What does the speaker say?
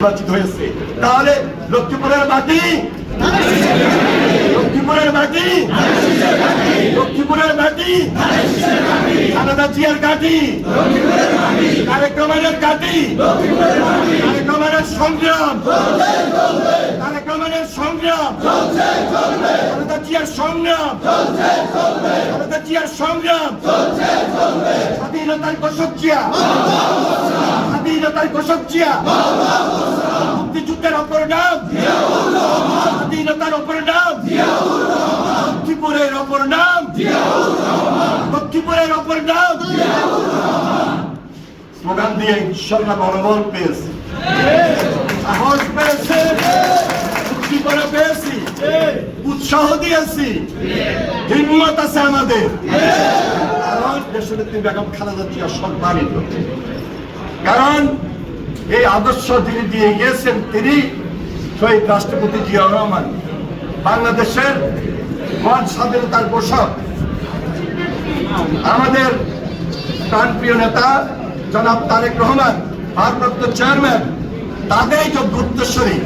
নির্বাচিত হয়েছে। তাহলে লক্ষ্মীপুরের মাটি? লক্ষ্মীপুরের মাটি? লক্ষ্মীপুরের মাটি? খালেদা জিয়ার কাটি তারেক কাটি তারেক সংগ্রাম? তারেক সংগ্রাম? খালেদা জিয়ার সংগ্রাম? খালেদা জিয়ার সংগ্রাম? স্বাধীনতার ঘোষক জিয়া? স্বাধীনতার ঘোষক জিয়া মুক্তিযুদ্ধের অপর নাম স্বাধীনতার অপর নাম লক্ষ্মীপুরের অপর নাম লক্ষ্মীপুরের অপর নাম স্লোগান দিয়ে ইনশাল্লাহ মনোবল পেয়েছি। সাহস পেয়েছে। করে পেয়েছি। উৎসাহ দিয়েছি। হিম্মত আছে আমাদের। কারণ দেশনেত্রী বেগম খালেদা জিয়া সম্মানিত। কারণ এই আদর্শ যিনি দিয়ে গিয়েছেন তিনি শহীদ রাষ্ট্রপতি জিয়া রহমান, বাংলাদেশের মহান স্বাধীনতার পোষক। আমাদের প্রাণপ্রিয় নেতা জনাব তারেক রহমান, ভারপ্রাপ্ত চেয়ারম্যান তাদেরই যোগ্য উত্তরস্বরী